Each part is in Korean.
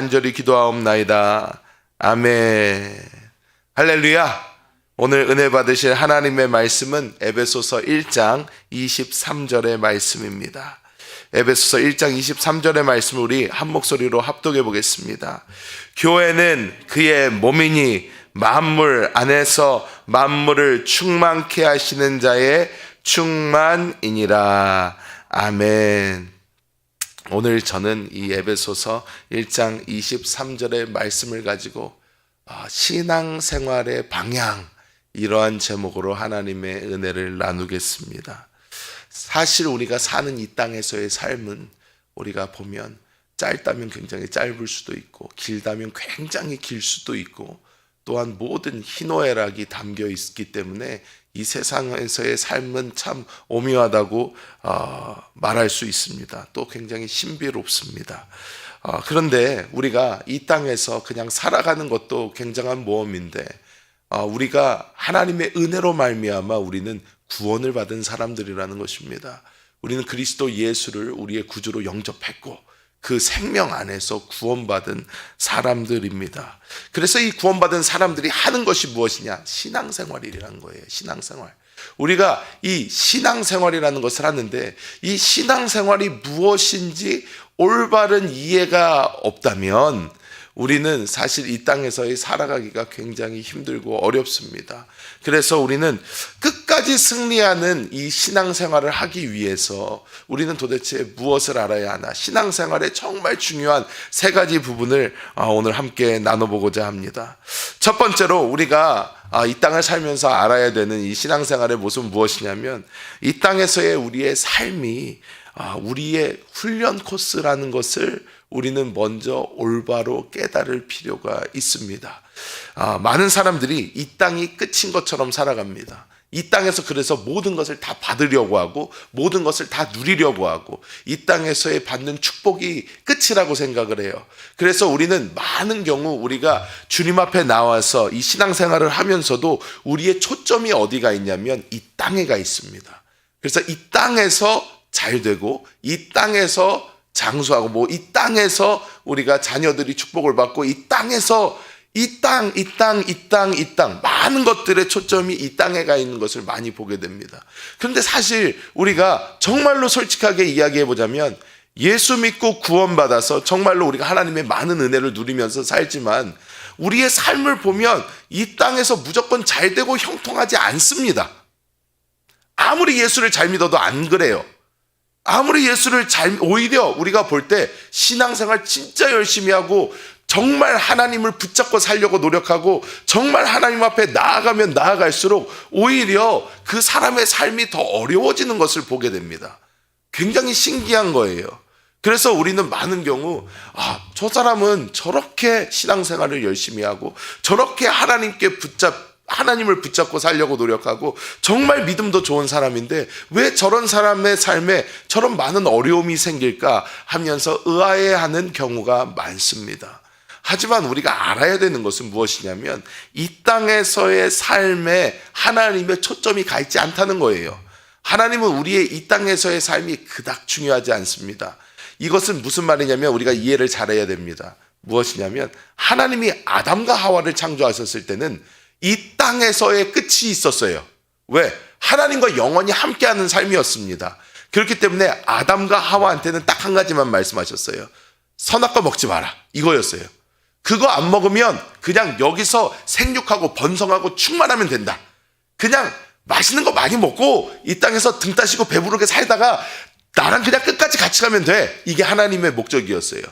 간절히 기도하옵나이다. 아멘. 할렐루야. 오늘 은혜 받으실 하나님의 말씀은 에베소서 1장 23절의 말씀입니다. 에베소서 1장 23절의 말씀을 우리 한 목소리로 합독해 보겠습니다. 교회는 그의 몸이니 만물 안에서 만물을 충만케 하시는 자의 충만이니라. 아멘. 오늘 저는 이 에베소서 1장 23절의 말씀을 가지고 아, 신앙 생활의 방향 이러한 제목으로 하나님의 은혜를 나누겠습니다. 사실 우리가 사는 이 땅에서의 삶은 우리가 보면 짧다면 굉장히 짧을 수도 있고 길다면 굉장히 길 수도 있고 또한 모든 희노애락이 담겨 있기 때문에 이 세상에서의 삶은 참 오묘하다고 어, 말할 수 있습니다. 또 굉장히 신비롭습니다. 어, 그런데 우리가 이 땅에서 그냥 살아가는 것도 굉장한 모험인데 어, 우리가 하나님의 은혜로 말미암아 우리는 구원을 받은 사람들이라는 것입니다. 우리는 그리스도 예수를 우리의 구주로 영접했고 그 생명 안에서 구원받은 사람들입니다. 그래서 이 구원받은 사람들이 하는 것이 무엇이냐? 신앙생활이라는 거예요. 신앙생활. 우리가 이 신앙생활이라는 것을 하는데 이 신앙생활이 무엇인지 올바른 이해가 없다면 우리는 사실 이 땅에서의 살아가기가 굉장히 힘들고 어렵습니다. 그래서 우리는 끝까지 승리하는 이 신앙생활을 하기 위해서 우리는 도대체 무엇을 알아야 하나? 신앙생활의 정말 중요한 세 가지 부분을 아, 오늘 함께 나눠보고자 합니다. 첫 번째로 우리가 아, 이 땅을 살면서 알아야 되는 이 신앙생활의 모습은 무엇이냐면 이 땅에서의 우리의 삶이 아, 우리의 훈련 코스라는 것을 우리는 먼저 올바로 깨달을 필요가 있습니다. 아, 많은 사람들이 이 땅이 끝인 것처럼 살아갑니다. 이 땅에서 그래서 모든 것을 다 받으려고 하고 모든 것을 다 누리려고 하고 이 땅에서의 받는 축복이 끝이라고 생각을 해요. 그래서 우리는 많은 경우 우리가 주님 앞에 나와서 이 신앙생활을 하면서도 우리의 초점이 어디가 있냐면 이 땅에가 있습니다. 그래서 이 땅에서 잘 되고 이 땅에서 장수하고 뭐 이 땅에서 우리가 자녀들이 축복을 받고 이 땅에서 이 땅, 이 땅, 이 땅, 이 땅 많은 것들의 초점이 이 땅에 가 있는 것을 많이 보게 됩니다. 그런데 사실 우리가 정말로 솔직하게 이야기해 보자면 예수 믿고 구원받아서 정말로 우리가 하나님의 많은 은혜를 누리면서 살지만 우리의 삶을 보면 이 땅에서 무조건 잘 되고 형통하지 않습니다. 아무리 예수를 잘 믿어도 안 그래요. 아무리 예수를 잘 오히려 우리가 볼 때 신앙생활 진짜 열심히 하고 정말 하나님을 붙잡고 살려고 노력하고 정말 하나님 앞에 나아가면 나아갈수록 오히려 그 사람의 삶이 더 어려워지는 것을 보게 됩니다. 굉장히 신기한 거예요. 그래서 우리는 많은 경우 아, 저 사람은 저렇게 신앙생활을 열심히 하고 저렇게 하나님께 붙잡 하나님을 붙잡고 살려고 노력하고 정말 믿음도 좋은 사람인데 왜 저런 사람의 삶에 저런 많은 어려움이 생길까 하면서 의아해하는 경우가 많습니다. 하지만 우리가 알아야 되는 것은 무엇이냐면 이 땅에서의 삶에 하나님의 초점이 가 있지 않다는 거예요. 하나님은 우리의 이 땅에서의 삶이 그닥 중요하지 않습니다. 이것은 무슨 말이냐면 우리가 이해를 잘해야 됩니다. 무엇이냐면 하나님이 아담과 하와를 창조하셨을 때는 이 땅에서의 끝이 있었어요. 왜? 하나님과 영원히 함께하는 삶이었습니다. 그렇기 때문에 아담과 하와한테는 딱 한 가지만 말씀하셨어요. 선악과 먹지 마라. 이거였어요. 그거 안 먹으면 그냥 여기서 생육하고 번성하고 충만하면 된다. 그냥 맛있는 거 많이 먹고 이 땅에서 등 따시고 배부르게 살다가 나랑 그냥 끝까지 같이 가면 돼. 이게 하나님의 목적이었어요.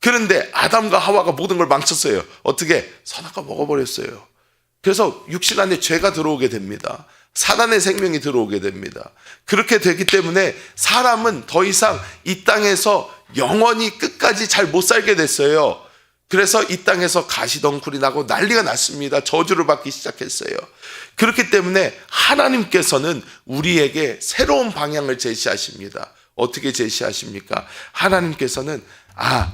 그런데 아담과 하와가 모든 걸 망쳤어요. 어떻게? 선악과 먹어버렸어요. 그래서 육신 안에 죄가 들어오게 됩니다. 사단의 생명이 들어오게 됩니다. 그렇게 되기 때문에 사람은 더 이상 이 땅에서 영원히 끝까지 잘 못 살게 됐어요. 그래서 이 땅에서 가시덩굴이 나고 난리가 났습니다. 저주를 받기 시작했어요. 그렇기 때문에 하나님께서는 우리에게 새로운 방향을 제시하십니다. 어떻게 제시하십니까? 하나님께서는 아,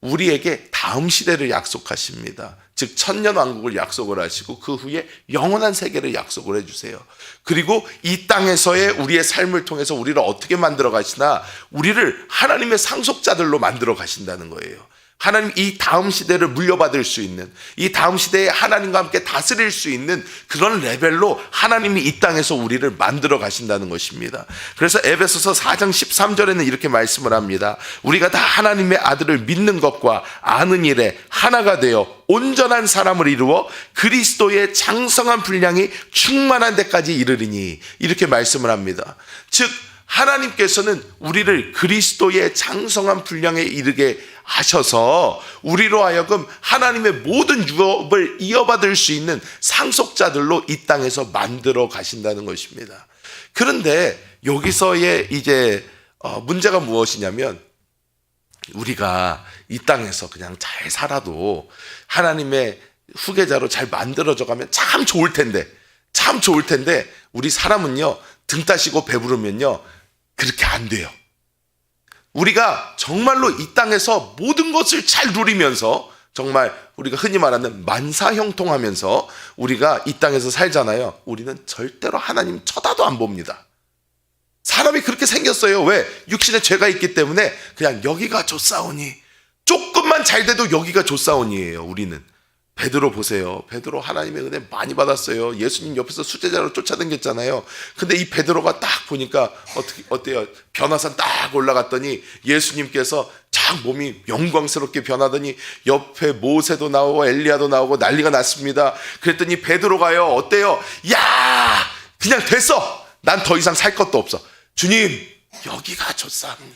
우리에게 다음 시대를 약속하십니다. 즉 천년 왕국을 약속을 하시고 그 후에 영원한 세계를 약속을 해 주세요. 그리고 이 땅에서의 우리의 삶을 통해서 우리를 어떻게 만들어 가시나 우리를 하나님의 상속자들로 만들어 가신다는 거예요. 하나님 이 다음 시대를 물려받을 수 있는 이 다음 시대에 하나님과 함께 다스릴 수 있는 그런 레벨로 하나님이 이 땅에서 우리를 만들어 가신다는 것입니다. 그래서 에베소서 4장 13절에는 이렇게 말씀을 합니다. 우리가 다 하나님의 아들을 믿는 것과 아는 일에 하나가 되어 온전한 사람을 이루어 그리스도의 장성한 분량이 충만한 데까지 이르리니 이렇게 말씀을 합니다. 즉 하나님께서는 우리를 그리스도의 장성한 분량에 이르게 하셔서 우리로 하여금 하나님의 모든 유업을 이어받을 수 있는 상속자들로 이 땅에서 만들어 가신다는 것입니다. 그런데 여기서의 이제 어, 문제가 무엇이냐면 우리가 이 땅에서 그냥 잘 살아도 하나님의 후계자로 잘 만들어져 가면 참 좋을 텐데, 참 좋을 텐데, 우리 사람은요, 등 따시고 배부르면요, 그렇게 안 돼요. 우리가 정말로 이 땅에서 모든 것을 잘 누리면서 정말 우리가 흔히 말하는 만사형통하면서 우리가 이 땅에서 살잖아요. 우리는 절대로 하나님 쳐다도 안 봅니다. 사람이 그렇게 생겼어요. 왜? 육신에 죄가 있기 때문에 그냥 여기가 좋사오니 조금만 잘 돼도 여기가 좋사오니예요. 우리는 베드로 보세요. 베드로 하나님의 은혜 많이 받았어요. 예수님 옆에서 수제자로 쫓아다녔잖아요. 근데 이 베드로가 딱 보니까 어떻게 어때요? 변화산 딱 올라갔더니 예수님께서 쫙 몸이 영광스럽게 변하더니 옆에 모세도 나오고 엘리야도 나오고 난리가 났습니다. 그랬더니 베드로가요. 어때요? 야! 그냥 됐어. 난 더 이상 살 것도 없어. 주님, 여기가 좋사오니.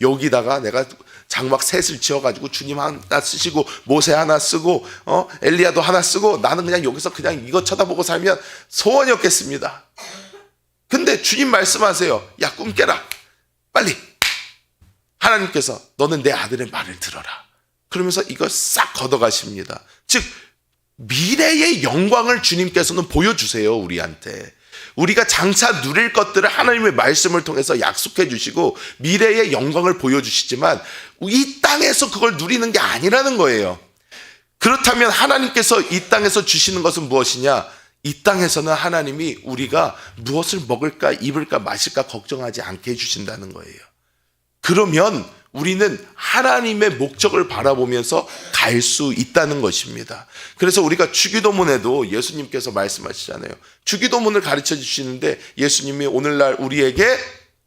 여기다가 내가 장막 셋을 지어가지고 주님 하나 쓰시고 모세 하나 쓰고 어 엘리야도 하나 쓰고 나는 그냥 여기서 그냥 이거 쳐다보고 살면 소원이 없겠습니다. 근데 주님 말씀하세요. 야 꿈 깨라. 빨리. 하나님께서 너는 내 아들의 말을 들어라. 그러면서 이걸 싹 걷어가십니다. 즉 미래의 영광을 주님께서는 보여주세요 우리한테. 우리가 장차 누릴 것들을 하나님의 말씀을 통해서 약속해 주시고 미래의 영광을 보여주시지만 이 땅에서 그걸 누리는 게 아니라는 거예요. 그렇다면 하나님께서 이 땅에서 주시는 것은 무엇이냐? 이 땅에서는 하나님이 우리가 무엇을 먹을까, 입을까, 마실까 걱정하지 않게 해주신다는 거예요. 그러면 우리는 하나님의 목적을 바라보면서 갈 수 있다는 것입니다. 그래서 우리가 주기도문에도 예수님께서 말씀하시잖아요. 주기도문을 가르쳐 주시는데 예수님이 오늘날 우리에게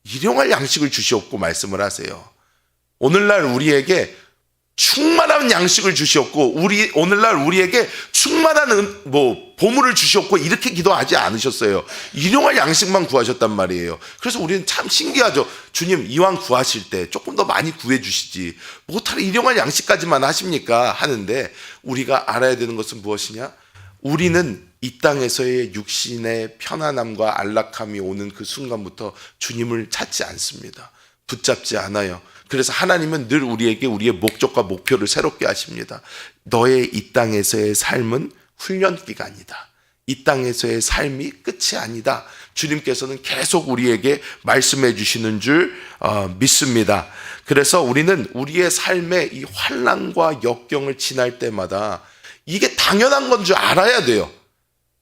일용할 양식을 주시옵고 말씀을 하세요. 오늘날 우리에게 충만한 양식을 주시옵고 우리 오늘날 우리에게 충만한 은, 뭐 보물을 주시옵고 이렇게 기도하지 않으셨어요. 일용할 양식만 구하셨단 말이에요. 그래서 우리는 참 신기하죠. 주님 이왕 구하실 때 조금 더 많이 구해 주시지. 못할 일용할 양식까지만 하십니까? 하는데 우리가 알아야 되는 것은 무엇이냐? 우리는 이 땅에서의 육신의 편안함과 안락함이 오는 그 순간부터 주님을 찾지 않습니다. 붙잡지 않아요. 그래서 하나님은 늘 우리에게 우리의 목적과 목표를 새롭게 하십니다. 너의 이 땅에서의 삶은 훈련 기간이다. 이 땅에서의 삶이 끝이 아니다. 주님께서는 계속 우리에게 말씀해 주시는 줄 어, 믿습니다. 그래서 우리는 우리의 삶의 이 환란과 역경을 지날 때마다 이게 당연한 건 줄 알아야 돼요.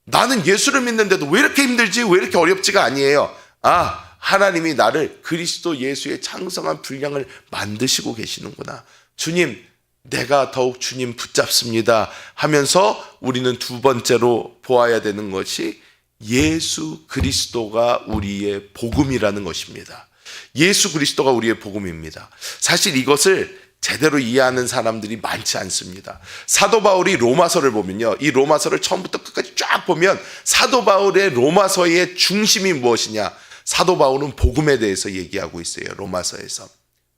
나는 예수를 믿는데도 왜 이렇게 힘들지? 왜 이렇게 어렵지가 아니에요. 아, 하나님이 나를 그리스도 예수의 창성한 분량을 만드시고 계시는구나. 주님, 내가 더욱 주님 붙잡습니다. 하면서 우리는 두 번째로 보아야 되는 것이 예수 그리스도가 우리의 복음이라는 것입니다. 예수 그리스도가 우리의 복음입니다. 사실 이것을 제대로 이해하는 사람들이 많지 않습니다. 사도 바울이 로마서를 보면요. 이 로마서를 처음부터 끝까지 쫙 보면 사도 바울의 로마서의 중심이 무엇이냐? 사도 바울은 복음에 대해서 얘기하고 있어요. 로마서에서.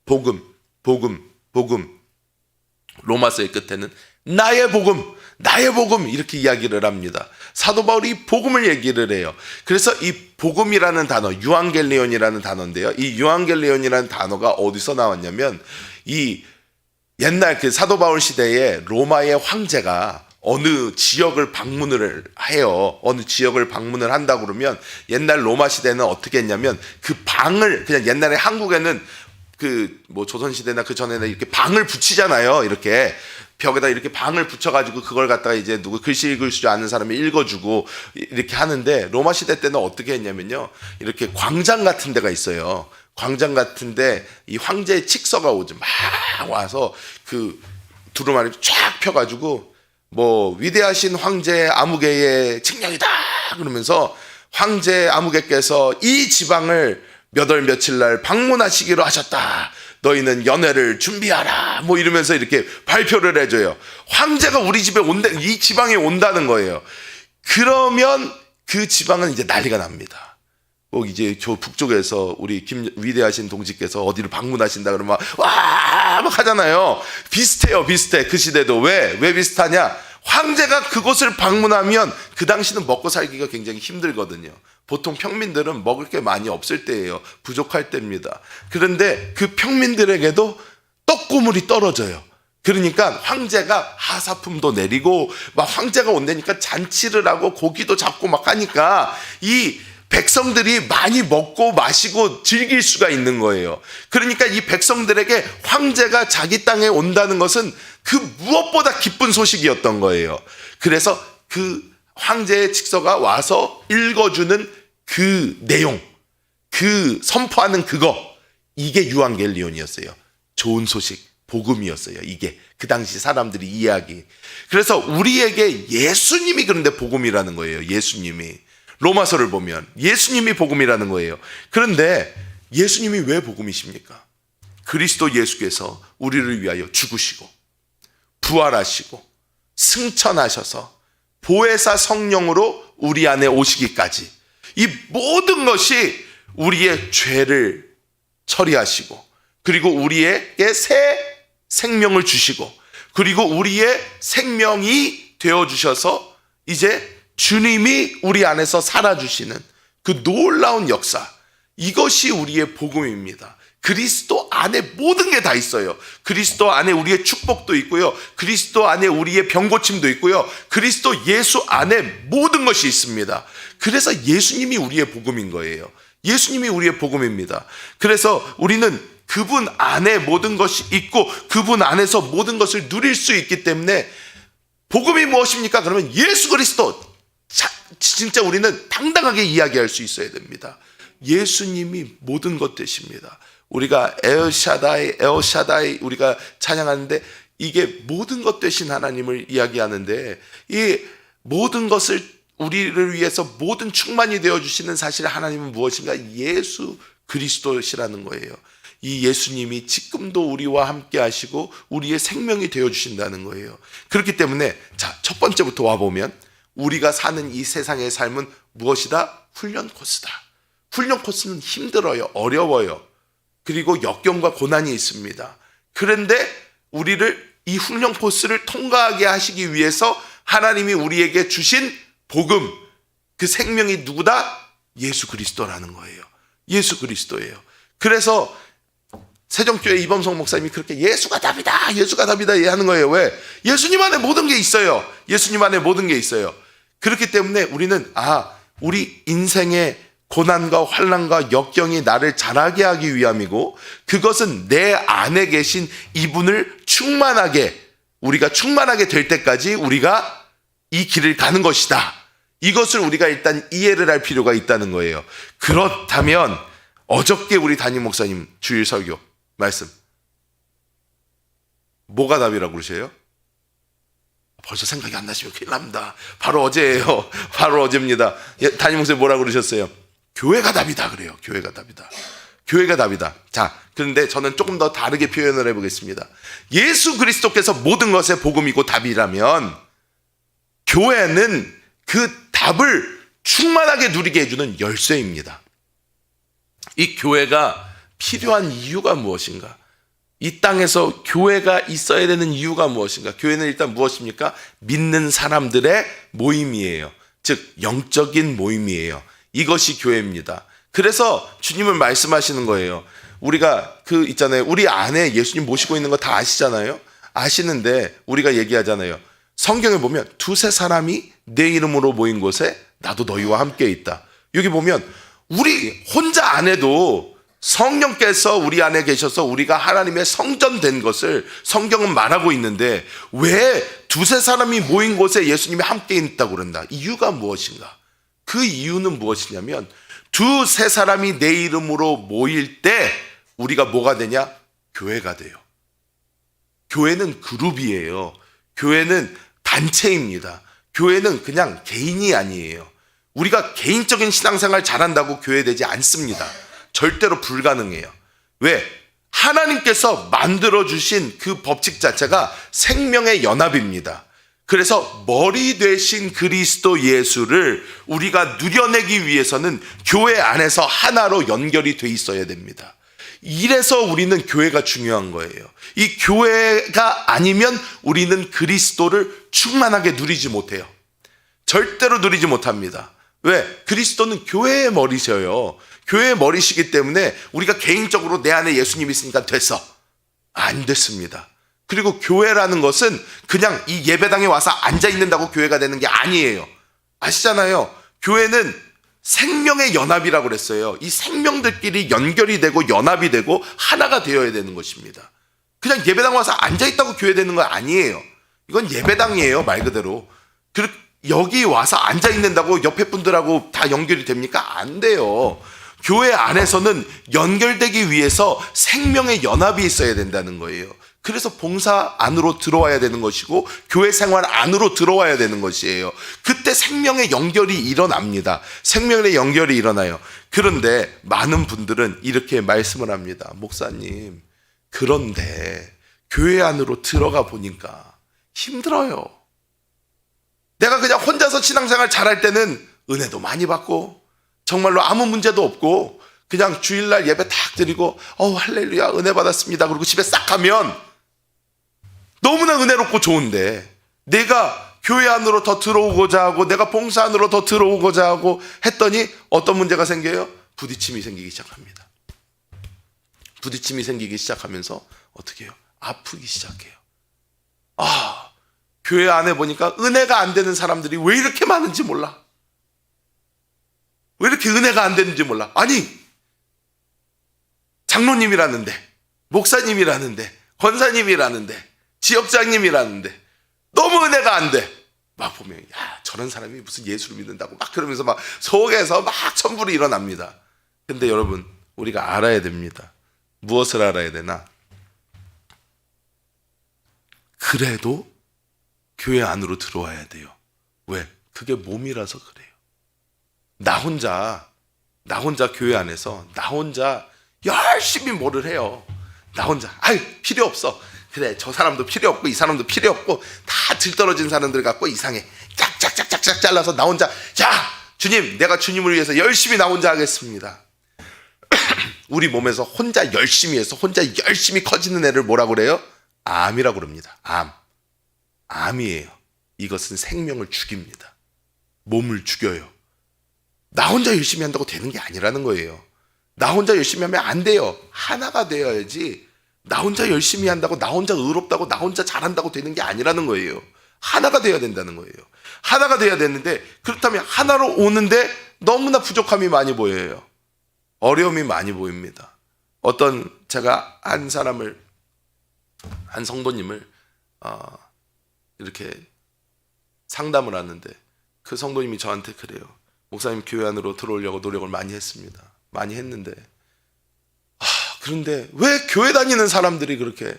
복음, 복음, 복음. 로마서의 끝에는 나의 복음, 나의 복음 이렇게 이야기를 합니다. 사도 바울이 복음을 얘기를 해요. 그래서 이 복음이라는 단어, 유앙겔리온이라는 단어인데요. 이 유앙겔리온이라는 단어가 어디서 나왔냐면 이 옛날 그 사도 바울 시대에 로마의 황제가 어느 지역을 방문을 해요. 어느 지역을 방문을 한다 그러면 옛날 로마 시대는 어떻게 했냐면 그 방을 그냥 옛날에 한국에는 그 뭐 조선 시대나 그 전에는 이렇게 방을 붙이잖아요. 이렇게 벽에다 이렇게 방을 붙여가지고 그걸 갖다가 이제 누구 글씨 읽을 줄 아는 사람이 읽어주고 이렇게 하는데 로마 시대 때는 어떻게 했냐면요. 이렇게 광장 같은 데가 있어요. 광장 같은데 이 황제의 칙서가 오죠. 막 와서 그 두루마리 쫙 펴가지고 뭐 위대하신 황제 아무개의 칙령이다 그러면서 황제 아무개께서 이 지방을 몇 월 며칠 날 방문하시기로 하셨다. 너희는 연애를 준비하라. 뭐 이러면서 이렇게 발표를 해줘요. 황제가 우리 집에 온다, 이 지방에 온다는 거예요. 그러면 그 지방은 이제 난리가 납니다. 꼭 이제 저 북쪽에서 우리 김 위대하신 동지께서 어디를 방문하신다 그러면 와막 하잖아요. 비슷해요, 비슷해. 그 시대도 왜 왜 비슷하냐? 황제가 그곳을 방문하면 그 당시는 먹고 살기가 굉장히 힘들거든요. 보통 평민들은 먹을 게 많이 없을 때예요. 부족할 때입니다. 그런데 그 평민들에게도 떡고물이 떨어져요. 그러니까 황제가 하사품도 내리고 막 황제가 온다니까 잔치를 하고 고기도 잡고 막 하니까 이 백성들이 많이 먹고 마시고 즐길 수가 있는 거예요. 그러니까 이 백성들에게 황제가 자기 땅에 온다는 것은 그 무엇보다 기쁜 소식이었던 거예요. 그래서 그 황제의 직서가 와서 읽어주는 그 내용, 그 선포하는 그거, 이게 유앙겔리온이었어요. 좋은 소식, 복음이었어요. 이게 그 당시 사람들이 이야기. 그래서 우리에게 예수님이 그런데 복음이라는 거예요. 예수님이. 로마서를 보면 예수님이 복음이라는 거예요. 그런데 예수님이 왜 복음이십니까? 그리스도 예수께서 우리를 위하여 죽으시고 부활하시고 승천하셔서 보혜사 성령으로 우리 안에 오시기까지 이 모든 것이 우리의 죄를 처리하시고 그리고 우리에게 새 생명을 주시고 그리고 우리의 생명이 되어 주셔서 이제 주님이 우리 안에서 살아주시는 그 놀라운 역사 이것이 우리의 복음입니다. 그리스도 안에 모든 게 다 있어요. 그리스도 안에 우리의 축복도 있고요. 그리스도 안에 우리의 병고침도 있고요. 그리스도 예수 안에 모든 것이 있습니다. 그래서 예수님이 우리의 복음인 거예요. 예수님이 우리의 복음입니다. 그래서 우리는 그분 안에 모든 것이 있고 그분 안에서 모든 것을 누릴 수 있기 때문에 복음이 무엇입니까? 그러면 예수 그리스도 자, 진짜 우리는 당당하게 이야기할 수 있어야 됩니다. 예수님이 모든 것 되십니다. 우리가 에어샤다이 에어샤다이 우리가 찬양하는데 이게 모든 것 되신 하나님을 이야기하는데 이 모든 것을 우리를 위해서 모든 충만이 되어 주시는 사실 하나님은 무엇인가? 예수 그리스도시라는 거예요. 이 예수님이 지금도 우리와 함께 하시고 우리의 생명이 되어 주신다는 거예요. 그렇기 때문에 자, 첫 번째부터 와 보면 우리가 사는 이 세상의 삶은 무엇이다? 훈련 코스다. 훈련 코스는 힘들어요. 어려워요. 그리고 역경과 고난이 있습니다. 그런데 우리를 이 훈련 코스를 통과하게 하시기 위해서 하나님이 우리에게 주신 복음, 그 생명이 누구다? 예수 그리스도라는 거예요. 예수 그리스도예요. 그래서 세종교회 이범성 목사님이 그렇게 예수가 답이다, 예수가 답이다 하는 거예요. 왜? 예수님 안에 모든 게 있어요. 예수님 안에 모든 게 있어요. 그렇기 때문에 우리는 아, 우리 인생의 고난과 환난과 역경이 나를 자라게 하기 위함이고 그것은 내 안에 계신 이분을 충만하게 우리가 충만하게 될 때까지 우리가 이 길을 가는 것이다. 이것을 우리가 일단 이해를 할 필요가 있다는 거예요. 그렇다면 어저께 우리 담임 목사님 주일 설교 말씀 뭐가 답이라고 그러세요? 벌써 생각이 안 나시면 큰일 납니다. 바로 어제예요. 바로 어제입니다. 예, 담임 목사님 뭐라고 그러셨어요? 교회가 답이다 그래요. 교회가 답이다. 교회가 답이다. 자, 그런데 저는 조금 더 다르게 표현을 해보겠습니다. 예수 그리스도께서 모든 것의 복음이고 답이라면 교회는 그 답을 충만하게 누리게 해주는 열쇠입니다. 이 교회가 필요한 이유가 무엇인가? 이 땅에서 교회가 있어야 되는 이유가 무엇인가? 교회는 일단 무엇입니까? 믿는 사람들의 모임이에요. 즉, 영적인 모임이에요. 이것이 교회입니다. 그래서 주님을 말씀하시는 거예요. 우리가 그 있잖아요. 우리 안에 예수님 모시고 있는 거 다 아시잖아요. 아시는데 우리가 얘기하잖아요. 성경에 보면 두세 사람이 내 이름으로 모인 곳에 나도 너희와 함께 있다. 여기 보면 우리 혼자 안 해도 성령께서 우리 안에 계셔서 우리가 하나님의 성전된 것을 성경은 말하고 있는데 왜 두세 사람이 모인 곳에 예수님이 함께 있다고 그런다? 이유가 무엇인가? 그 이유는 무엇이냐면 두세 사람이 내 이름으로 모일 때 우리가 뭐가 되냐? 교회가 돼요. 교회는 그룹이에요. 교회는 단체입니다. 교회는 그냥 개인이 아니에요. 우리가 개인적인 신앙생활 잘한다고 교회 되지 않습니다. 절대로 불가능해요. 왜? 하나님께서 만들어 주신 그 법칙 자체가 생명의 연합입니다. 그래서 머리 되신 그리스도 예수를 우리가 누려내기 위해서는 교회 안에서 하나로 연결이 돼 있어야 됩니다. 이래서 우리는 교회가 중요한 거예요. 이 교회가 아니면 우리는 그리스도를 충만하게 누리지 못해요. 절대로 누리지 못합니다. 왜? 그리스도는 교회의 머리셔요. 교회의 머리시기 때문에 우리가 개인적으로 내 안에 예수님이 있으니까 됐어. 안 됐습니다. 그리고 교회라는 것은 그냥 이 예배당에 와서 앉아 있는다고 교회가 되는 게 아니에요. 아시잖아요. 교회는 생명의 연합이라고 그랬어요. 이 생명들끼리 연결이 되고 연합이 되고 하나가 되어야 되는 것입니다. 그냥 예배당 와서 앉아 있다고 교회 되는 거 아니에요. 이건 예배당이에요, 말 그대로. 그 여기 와서 앉아 있는다고 옆에 분들하고 다 연결이 됩니까? 안 돼요. 교회 안에서는 연결되기 위해서 생명의 연합이 있어야 된다는 거예요. 그래서 봉사 안으로 들어와야 되는 것이고 교회 생활 안으로 들어와야 되는 것이에요. 그때 생명의 연결이 일어납니다. 생명의 연결이 일어나요. 그런데 많은 분들은 이렇게 말씀을 합니다. 목사님, 그런데 교회 안으로 들어가 보니까 힘들어요. 내가 그냥 혼자서 신앙생활 잘할 때는 은혜도 많이 받고 정말로 아무 문제도 없고 그냥 주일날 예배 탁 드리고 어 할렐루야 은혜 받았습니다. 그리고 집에 싹 가면 너무나 은혜롭고 좋은데 내가 교회 안으로 더 들어오고자 하고 내가 봉사 안으로 더 들어오고자 하고 했더니 어떤 문제가 생겨요? 부딪힘이 생기기 시작합니다. 부딪힘이 생기기 시작하면서 어떻게 해요? 아프기 시작해요. 아, 교회 안에 보니까 은혜가 안 되는 사람들이 왜 이렇게 많은지 몰라. 왜 이렇게 은혜가 안 되는지 몰라. 아니, 장로님이라는데, 목사님이라는데, 권사님이라는데, 지역장님이라는데, 너무 은혜가 안 돼. 막 보면, 야, 저런 사람이 무슨 예수를 믿는다고 막 그러면서 막 속에서 막 천불이 일어납니다. 근데 여러분, 우리가 알아야 됩니다. 무엇을 알아야 되나? 그래도 교회 안으로 들어와야 돼요. 왜? 그게 몸이라서 그래요. 나 혼자, 나 혼자 교회 안에서 나 혼자 열심히 뭐를 해요. 나 혼자, 아유, 필요 없어. 그래, 저 사람도 필요 없고, 이 사람도 필요 없고, 다 들떨어진 사람들 갖고 이상해. 짝짝짝짝짝 잘라서 나 혼자, 자, 주님, 내가 주님을 위해서 열심히 나 혼자 하겠습니다. 우리 몸에서 혼자 열심히 해서 혼자 열심히 커지는 애를 뭐라고 그래요? 암이라고 그럽니다. 암. 암이에요. 이것은 생명을 죽입니다. 몸을 죽여요. 나 혼자 열심히 한다고 되는 게 아니라는 거예요. 나 혼자 열심히 하면 안 돼요. 하나가 되어야지. 나 혼자 열심히 한다고, 나 혼자 의롭다고, 나 혼자 잘한다고 되는 게 아니라는 거예요. 하나가 돼야 된다는 거예요. 하나가 돼야 되는데, 그렇다면 하나로 오는데 너무나 부족함이 많이 보여요. 어려움이 많이 보입니다. 어떤 제가 한 사람을, 한 성도님을, 어, 이렇게 상담을 하는데 그 성도님이 저한테 그래요. 목사님 교회 안으로 들어오려고 노력을 많이 했습니다. 많이 했는데 아, 그런데 왜 교회 다니는 사람들이 그렇게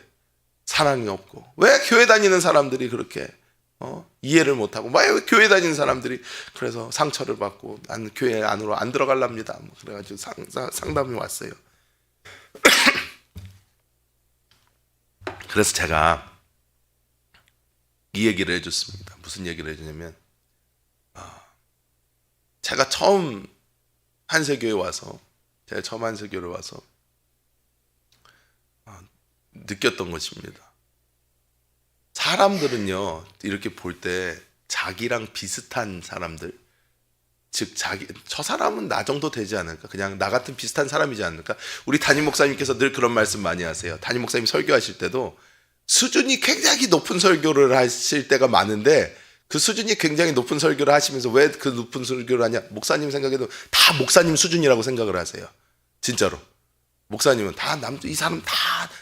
사랑이 없고 왜 교회 다니는 사람들이 그렇게 어? 이해를 못하고 왜 교회 다니는 사람들이 그래서 상처를 받고 난 교회 안으로 안 들어갈랍니다. 뭐 그래가지고 상, 상, 상담이 왔어요. 그래서 제가 이 얘기를 해줬습니다. 무슨 얘기를 해주냐면, 아, 제가 처음 한세교에 와서, 제가 처음 한세교를 와서 아, 느꼈던 것입니다. 사람들은요, 이렇게 볼 때 자기랑 비슷한 사람들, 즉 자기 저 사람은 나 정도 되지 않을까? 그냥 나 같은 비슷한 사람이지 않을까? 우리 담임 목사님께서 늘 그런 말씀 많이 하세요. 담임 목사님 설교하실 때도 수준이 굉장히 높은 설교를 하실 때가 많은데 그 수준이 굉장히 높은 설교를 하시면서 왜 그 높은 설교를 하냐? 목사님 생각에도 다 목사님 수준이라고 생각을 하세요. 진짜로. 목사님은 다 남 이 사람 다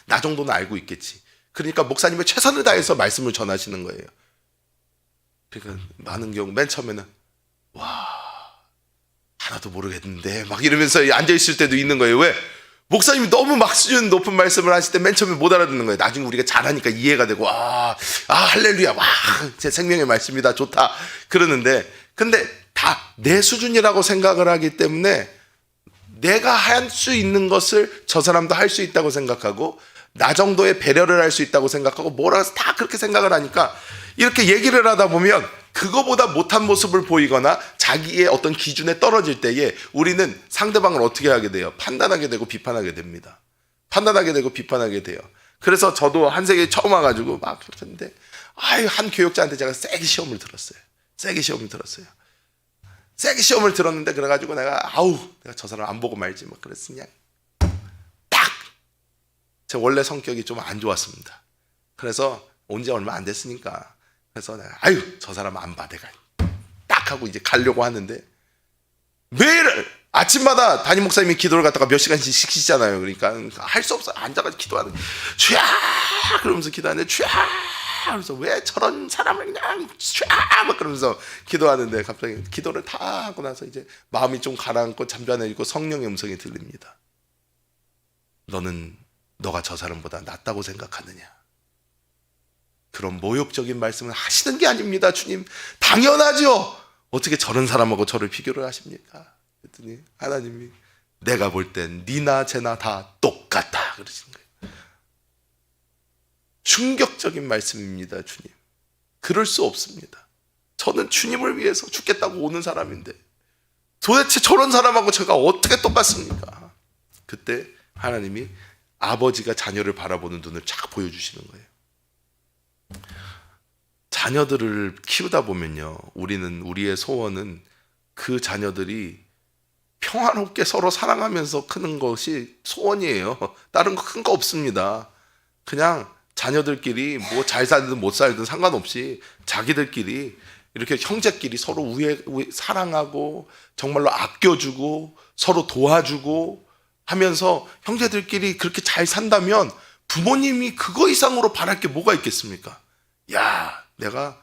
나 정도는 알고 있겠지. 그러니까 목사님의 최선을 다해서 말씀을 전하시는 거예요. 그러니까 많은 경우 맨 처음에는 와 하나도 모르겠는데 막 이러면서 앉아 있을 때도 있는 거예요. 왜? 목사님이 너무 막 수준 높은 말씀을 하실 때 맨 처음에 못 알아듣는 거예요. 나중에 우리가 잘하니까 이해가 되고 아, 아 할렐루야, 와, 제 생명의 말씀이다, 좋다. 그러는데 근데 다 내 수준이라고 생각을 하기 때문에 내가 할 수 있는 것을 저 사람도 할 수 있다고 생각하고 나 정도의 배려를 할 수 있다고 생각하고 뭐라 해서 다 그렇게 생각을 하니까 이렇게 얘기를 하다 보면 그거보다 못한 모습을 보이거나 자기의 어떤 기준에 떨어질 때에 우리는 상대방을 어떻게 하게 돼요? 판단하게 되고 비판하게 됩니다. 판단하게 되고 비판하게 돼요. 그래서 저도 한세계 처음 와가지고 막 그랬는데 아유 한 교육자한테 제가 세게 시험을 들었어요. 세게 시험을 들었어요. 세게 시험을 들었는데 그래가지고 내가 아우 내가 저 사람 안 보고 말지 막 그랬으냐 딱 제 원래 성격이 좀 안 좋았습니다. 그래서 온 지 얼마 안 됐으니까 그래서 내가 아유 저 사람 안 봐 내가 딱 하고 이제 가려고 하는데 매일 아침마다 담임 목사님이 기도를 갖다가 몇 시간씩 시키시잖아요. 그러니까 할 수 없어 앉아가지고 기도하는 촤 그러면서 기도하는데 촤 그래서 왜 저런 사람을 그냥 촤막 그러면서 기도하는데 갑자기 기도를 다 하고 나서 이제 마음이 좀 가라앉고 잠잠해지고 성령의 음성이 들립니다. 너는 너가 저 사람보다 낫다고 생각하느냐? 그런 모욕적인 말씀을 하시는 게 아닙니다, 주님. 당연하죠. 어떻게 저런 사람하고 저를 비교를 하십니까? 그랬더니 하나님이 내가 볼 땐 니나 쟤나 다 똑같다 그러시는 거예요. 충격적인 말씀입니다, 주님. 그럴 수 없습니다. 저는 주님을 위해서 죽겠다고 오는 사람인데 도대체 저런 사람하고 제가 어떻게 똑같습니까? 그때 하나님이 아버지가 자녀를 바라보는 눈을 쫙 보여주시는 거예요. 자녀들을 키우다 보면요, 우리는 우리의 소원은 그 자녀들이 평화롭게 서로 사랑하면서 크는 것이 소원이에요. 다른 거 큰 거 없습니다. 그냥 자녀들끼리 뭐 잘 살든 못 살든 상관없이 자기들끼리 이렇게 형제끼리 서로 우애- 사랑하고 정말로 아껴주고 서로 도와주고 하면서 형제들끼리 그렇게 잘 산다면 부모님이 그거 이상으로 바랄 게 뭐가 있겠습니까? 야, 내가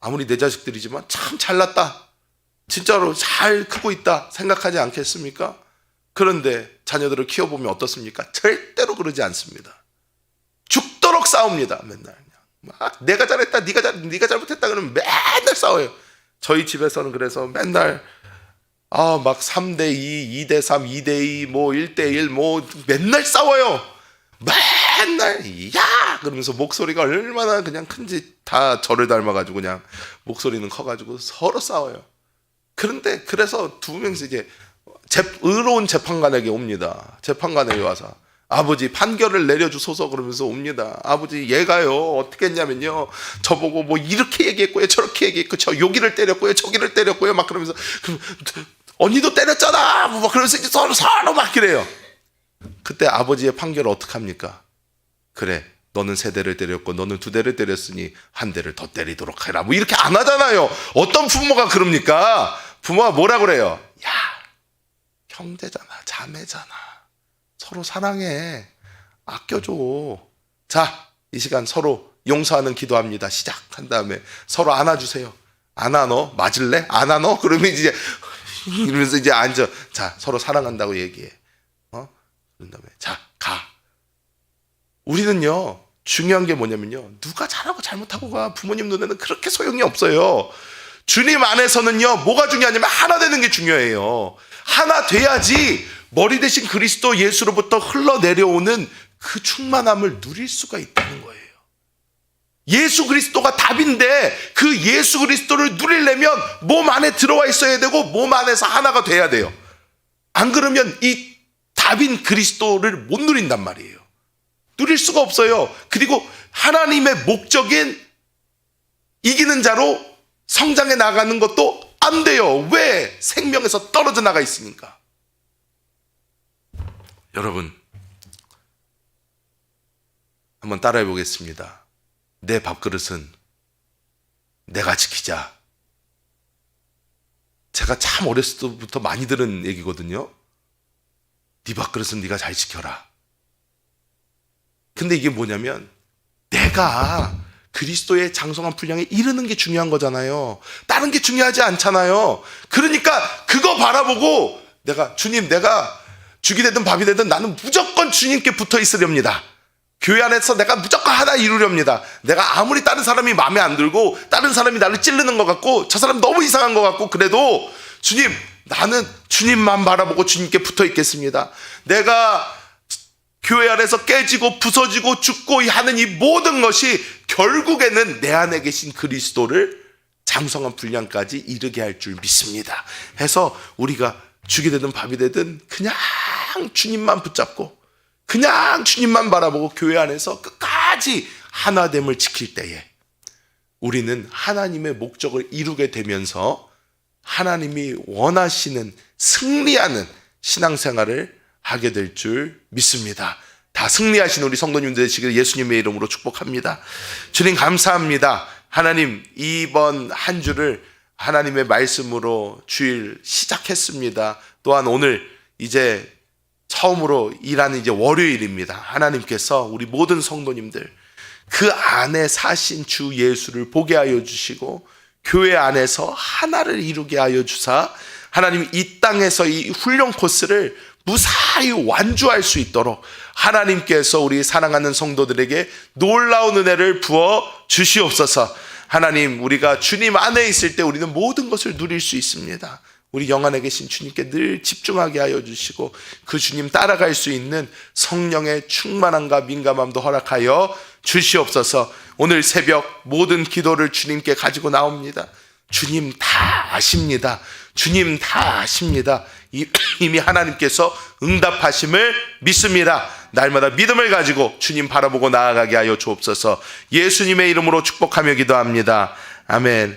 아무리 내 자식들이지만 참 잘났다. 진짜로 잘 크고 있다 생각하지 않겠습니까? 그런데 자녀들을 키워보면 어떻습니까? 절대로 그러지 않습니다. 죽도록 싸웁니다. 맨날 막 내가 잘했다, 네가 잘, 네가 잘못했다 그러면 맨날 싸워요. 저희 집에서는 그래서 맨날 아 막 3대 2, 2대 3, 2대 2, 뭐 1대 1, 뭐 맨날 싸워요. 맨날 야 그러면서 목소리가 얼마나 그냥 큰지 다 저를 닮아가지고 그냥 목소리는 커가지고 서로 싸워요. 그런데 그래서 두 명씩 이제 재, 의로운 재판관에게 옵니다. 재판관에게 와서 아버지 판결을 내려주소서 그러면서 옵니다. 아버지 얘가요 어떻게 했냐면요 저보고 뭐 이렇게 얘기했고요 저렇게 얘기했고 저 여기를 때렸고요 저기를 때렸고요 막 그러면서 그럼 언니도 때렸잖아! 뭐 그러면서 이제 서로 서로 막 그래요. 그때 아버지의 판결을 어떻게 합니까? 그래 너는 세 대를 때렸고 너는 두 대를 때렸으니 한 대를 더 때리도록 해라. 뭐 이렇게 안 하잖아요. 어떤 부모가 그럽니까? 부모가 뭐라 그래요? 야 형제잖아 자매잖아. 서로 사랑해. 아껴줘. 자 이 시간 서로 용서하는 기도합니다. 시작한 다음에 서로 안아주세요. 안아 너? 맞을래? 안아 너? 그러면 이제 이러면서 이제 앉아. 자 서로 사랑한다고 얘기해. 어? 그런 다음에 자 가. 우리는요 중요한 게 뭐냐면요 누가 잘하고 잘못하고 가. 부모님 눈에는 그렇게 소용이 없어요. 주님 안에서는요 뭐가 중요하냐면 하나 되는 게 중요해요. 하나 돼야지 머리 대신 그리스도 예수로부터 흘러내려오는 그 충만함을 누릴 수가 있다는 거예요 예수 그리스도가 답인데 그 예수 그리스도를 누리려면 몸 안에 들어와 있어야 되고 몸 안에서 하나가 돼야 돼요 안 그러면 이 답인 그리스도를 못 누린단 말이에요 누릴 수가 없어요. 그리고 하나님의 목적인 이기는 자로 성장해 나가는 것도 안 돼요. 왜? 생명에서 떨어져 나가 있으니까. 여러분, 한번 따라해 보겠습니다. 내 밥그릇은 내가 지키자. 제가 참 어렸을 때부터 많이 들은 얘기거든요. 네 밥그릇은 네가 잘 지켜라. 근데 이게 뭐냐면 내가 그리스도의 장성한 분량에 이르는 게 중요한 거잖아요. 다른 게 중요하지 않잖아요. 그러니까 그거 바라보고 내가 주님 내가 죽이 되든 밥이 되든 나는 무조건 주님께 붙어 있으렵니다. 교회 안에서 내가 무조건 하나 이루렵니다. 내가 아무리 다른 사람이 마음에 안 들고 다른 사람이 나를 찌르는 것 같고 저 사람 너무 이상한 것 같고 그래도 주님 나는 주님만 바라보고 주님께 붙어 있겠습니다. 내가 교회 안에서 깨지고 부서지고 죽고 하는 이 모든 것이 결국에는 내 안에 계신 그리스도를 장성한 분량까지 이르게 할 줄 믿습니다. 해서 우리가 죽이 되든 밥이 되든 그냥 주님만 붙잡고 그냥 주님만 바라보고 교회 안에서 끝까지 하나됨을 지킬 때에 우리는 하나님의 목적을 이루게 되면서 하나님이 원하시는 승리하는 신앙생활을 하게 될 줄 믿습니다. 다 승리하신 우리 성도님들 되시길 예수님의 이름으로 축복합니다. 주님 감사합니다. 하나님 이번 한 주를 하나님의 말씀으로 주일 시작했습니다. 또한 오늘 이제 처음으로 일하는 이제 월요일입니다. 하나님께서 우리 모든 성도님들 그 안에 사신 주 예수를 보게 하여 주시고 교회 안에서 하나를 이루게 하여 주사 하나님 이 땅에서 이 훈련 코스를 무사히 완주할 수 있도록 하나님께서 우리 사랑하는 성도들에게 놀라운 은혜를 부어 주시옵소서. 하나님 우리가 주님 안에 있을 때 우리는 모든 것을 누릴 수 있습니다. 우리 영 안에 계신 주님께 늘 집중하게 하여 주시고 그 주님 따라갈 수 있는 성령의 충만함과 민감함도 허락하여 주시옵소서. 오늘 새벽 모든 기도를 주님께 가지고 나옵니다. 주님 다 아십니다. 주님 다 아십니다. 이- 이미 하나님께서 응답하심을 믿습니다. 날마다 믿음을 가지고 주님 바라보고 나아가게 하여 주옵소서. 예수님의 이름으로 축복하며 기도합니다. 아멘.